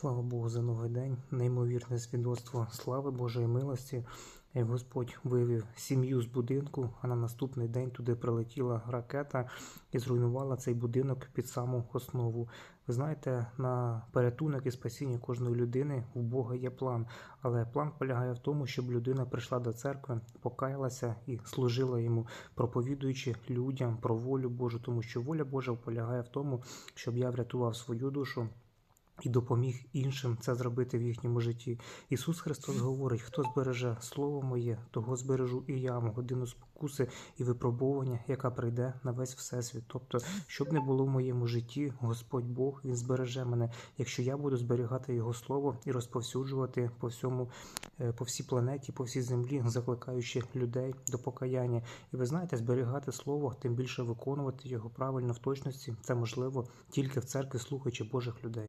Слава Богу за новий день, неймовірне свідоцтво слави Божої милості. Господь вивів сім'ю з будинку, а на наступний день туди прилетіла ракета і зруйнувала цей будинок під саму основу. Ви знаєте, на порятунок і спасіння кожної людини у Бога є план, але план полягає в тому, щоб людина прийшла до церкви, покаялася і служила йому, проповідуючи людям про волю Божу, тому що воля Божа полягає в тому, щоб я врятував свою душу і допоміг іншим це зробити в їхньому житті. Ісус Христос говорить: хто збереже Слово моє, того збережу і я годину спокуси і випробування, яка прийде на весь всесвіт. Тобто, щоб не було в моєму житті, Господь Бог Він збереже мене, якщо я буду зберігати Його слово і розповсюджувати по всьому, е, по всій планеті, по всій землі, закликаючи людей до покаяння. І ви знаєте, зберігати слово, тим більше виконувати його правильно в точності, це можливо тільки в церкві, слухаючи Божих людей.